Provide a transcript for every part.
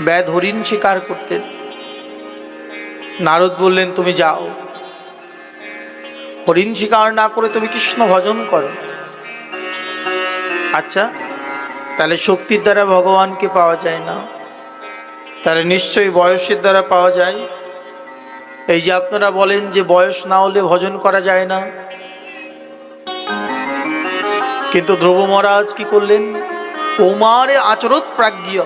ব্যাধ হরিণ শিকার করতেন নারদ বললেন, তুমি যাও। হরিণ শিকার না করে তুমি কৃষ্ণ ভজন করো। আচ্ছা তাহলে শক্তির দ্বারা ভগবানকে পাওয়া যায় না। তাহলে নিশ্চয়ই বয়সের দ্বারা পাওয়া যায়। এই যে আপনারা বলেন যে বয়স না হলে ভজন করা যায় না। কিন্তু ধ্রুব মহারাজ কি করলেন? কৌমারে আচরত প্রাজ্ঞ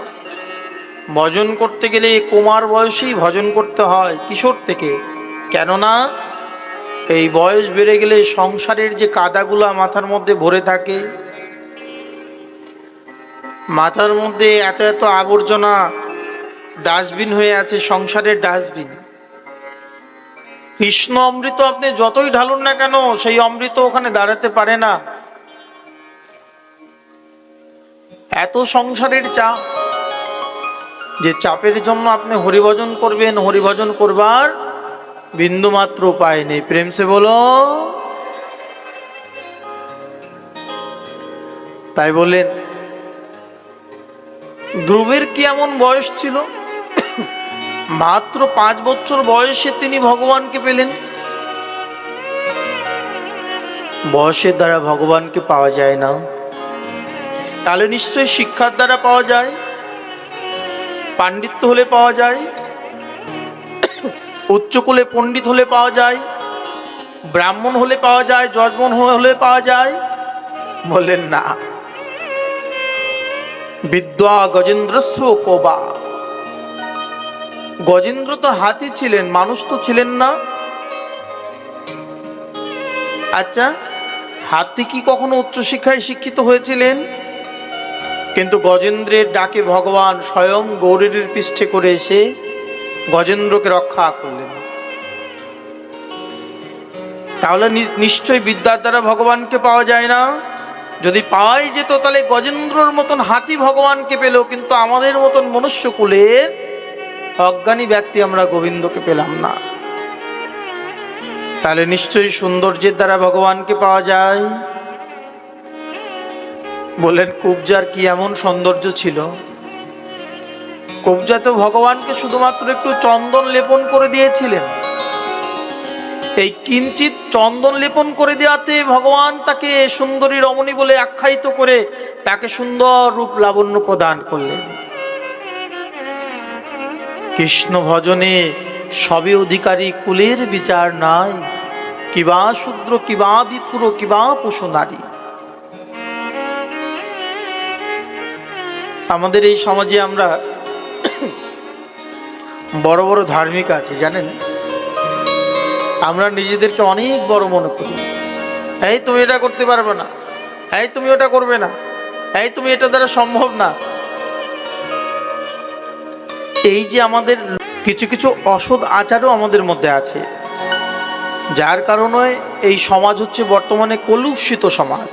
ভজন করতে গেলে কুমার বয়সেই ভজন করতে হয় কিশোর থেকে। কেননা এই বয়স বেড়ে গেলে সংসারের যে কাদাগুলা মাথার মধ্যে ভরে থাকে, মাথার মধ্যে এত এত আবর্জনা ডাস্টবিন হয়ে আছে, সংসারের ডাস্টবিন। কৃষ্ণ অমৃত আপনি যতই ঢালুন না কেন, সেই অমৃত ওখানে দাঁড়াতে পারে না। এত সংসারের চাপ। যে চাপের জন্য আপনি হরিভজন করবেন, হরিভজন করবার বিন্দুমাত্র উপায় নেই। প্রেম সে বলো, তাই বললেন, ধ্রুবের কি এমন বয়স ছিল? মাত্র পাঁচ বছর বয়সে তিনি ভগবানকে পেলেন। বয়সের দ্বারা ভগবানকে পাওয়া যায় না। তাহলে নিশ্চয়ই শিক্ষার দ্বারা পাওয়া যায়। পাণ্ডিত্য হলে পাওয়া যায়, উচ্চকুলে পণ্ডিত হলে পাওয়া যায়, ব্রাহ্মণ হলে পাওয়া যায়, যজমন হলে পাওয়া যায়। বললেন, না। বিদ্যা গজেন্দ্রস্ব কোবা গজেন্দ্র তো হাতি ছিলেন, মানুষ তো ছিলেন না। আচ্ছা হাতি কি কখনো উচ্চশিক্ষায় শিক্ষিত হয়েছিলেন? কিন্তু গজেন্দ্রের ডাকে ভগবান স্বয়ং গৌরীর পৃষ্ঠে করে এসে গজেন্দ্রকে রক্ষা করলেন। তাহলে নিশ্চয়ই বিদ্যার দ্বারা ভগবানকে পাওয়া যায় না? যদি পাওয়াই যেত, তাহলে গজেন্দ্রর মতন হাতি ভগবানকে পেল কিন্তু আমাদের মতন মনুষ্য মনুষ্যকুলের অজ্ঞানী ব্যক্তি আমরা গোবিন্দকে পেলাম না। তাহলে নিশ্চয়ই সৌন্দর্যের দ্বারা ভগবানকে পাওয়া যায়। বললেন, কুবজার কি এমন সৌন্দর্য ছিল? কুবজা তো ভগবানকে শুধুমাত্র একটু চন্দন লেপন করে দিয়েছিলেন। এই কিঞ্চিত চন্দন লেপন করে দেওয়াতে ভগবান তাকে সুন্দরী রমণী বলে আখ্যায়িত করে তাকে সুন্দর রূপ লাবণ্য প্রদান করলেন। কৃষ্ণ ভজনে সবে অধিকারী কুলের বিচার নাই। কিবা শূদ্র কিবা বিপুর কিবা পশু নারী। আমাদের এই সমাজে আমরা বড় বড় ধার্মিক আছে, জানেন? আমরা নিজেদেরকে অনেক বড় মনে করি। এই তুমি এটা করতে পারবে না। এই তুমি ওটা করবে না। এই তুমি এটা দ্বারা সম্ভব না। এই যে আমাদের কিছু কিছু অসৎ আচারও আমাদের মধ্যে আছে। যার কারণে এই সমাজ হচ্ছে বর্তমানে কলুষিত সমাজ।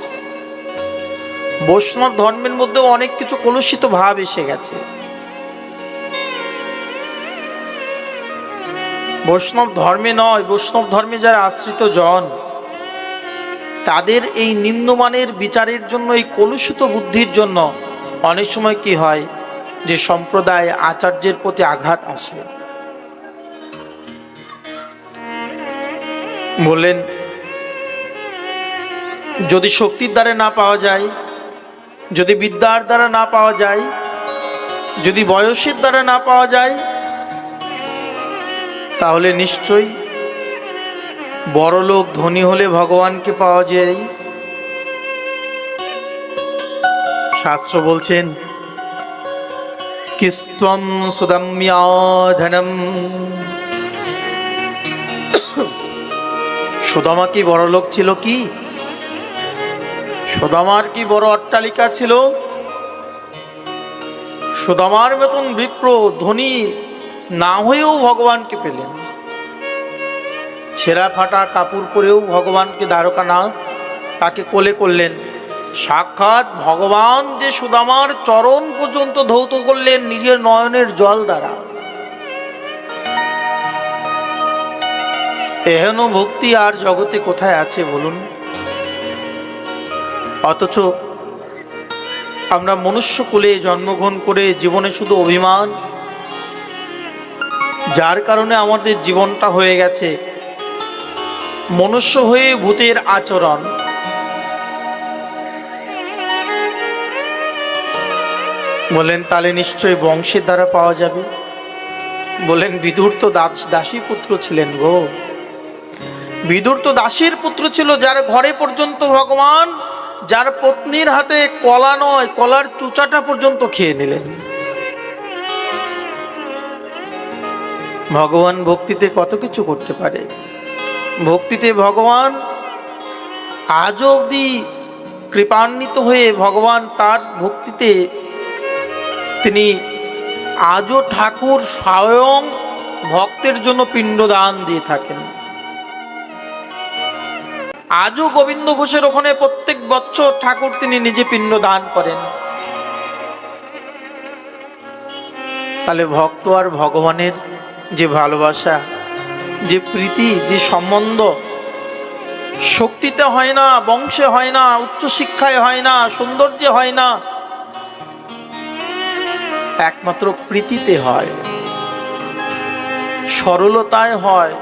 বৈষ্ণব ধর্মের মধ্যেও অনেক কিছু কলুষিত ভাব এসে গেছে। বৈষ্ণব ধর্মে নয়, বৈষ্ণব ধর্মে যারা আশ্রিত জন, তাদের এই নিম্নমানের বিচারের জন্য, এই কলুষিত বুদ্ধির জন্য অনেক সময় কি হয় যে সম্প্রদায় আচার্যের প্রতি আঘাত আসে। বললেন, যদি শক্তির দ্বারে না পাওয়া যায় যদি বিদ্যার দ্বারা না পাওয়া যায়, যদি বয়সের দ্বারা না পাওয়া যায়, তাহলে নিশ্চয়ই বড়লোক ধনী হলে ভগবানকে পাওয়া যায়। শাস্ত্র বলছেন কিস্তম সুদম্যা ধনম সুদামা কি বড় লোক ছিল কি? সুদামার কি বড় অট্টালিকা ছিল? সুদামার মতন বিপ্র ধনী না হয়েও ভগবানকে পেলেন। ছেঁড়া ফাটা কাপড় পরেও ভগবানকে দ্বারকা না তাকে কোলে করলেন। সাক্ষাৎ ভগবান যে সুদামার চরণ পর্যন্ত ধৌত করলেন নিজের নয়নের জল দ্বারা। এহেন ভক্তি আর জগতে কোথায় আছে বলুন? অথচ আমরা মনুষ্য কুলে জন্মগ্রহণ করে জীবনে শুধু অভিমান, যার কারণে আমাদের জীবনটা হয়ে গেছে মনুষ্য হয়ে ভূতের আচরণ। বলেন তাহলে নিশ্চয়ই বংশের দ্বারা পাওয়া যাবে? বলেন বিদুর তো দাস, দাসী পুত্র ছিলেন গো। বিদুর তো দাসীর পুত্র ছিল, যার ঘরে পর্যন্ত ভগবান যার পত্নীর হাতে কলা নয়, কলার চুচাটা পর্যন্ত খেয়ে নিলেন। ভগবান ভক্তিতে কত কিছু করতে পারে। ভক্তিতে ভগবান আজ অবধি কৃপান্বিত হয়ে ভগবান তার ভক্তিতে তিনি আজও ঠাকুর স্বয়ং ভক্তের জন্য পিণ্ডদান দিয়ে থাকেন। আজও গোবিন্দ ঘোষের ওখানে প্রত্যেক বছর ঠাকুর তিনি নিজে পিণ্ড দান করেন। তাহলে ভক্ত আর ভগবানের যে ভালোবাসা, যে প্রীতি, যে সম্বন্ধ, শক্তিতে হয় না, বংশে হয় না উচ্চশিক্ষায় হয় না, সৌন্দর্যে হয় না, একমাত্র প্রীতিতে হয়, সরলতায় হয়,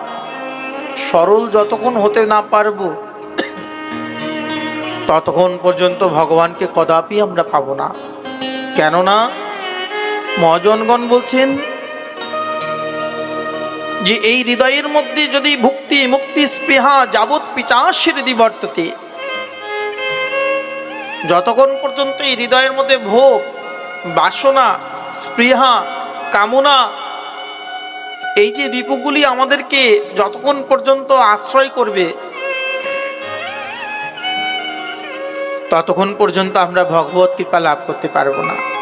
সরল যতক্ষণ হতে না পারব ততক্ষণ পর্যন্ত ভগবানকে কদাপি আমরা পাবো না। কেননা মহাজনগণ বলছেন যে এই হৃদয়ের মধ্যে যদি ভুক্তি, মুক্তি, স্পৃহা, যাবৎ পিচাশের দিবর্ততে, যতক্ষণ পর্যন্ত এই হৃদয়ের মধ্যে ভোগ, বাসনা, স্পৃহা, কামনা, এই যে রিপুগুলি আমাদেরকে যতক্ষণ পর্যন্ত আশ্রয় করবে ততক্ষণ পর্যন্ত আমরা ভগবত কৃপা লাভ করতে পারব না।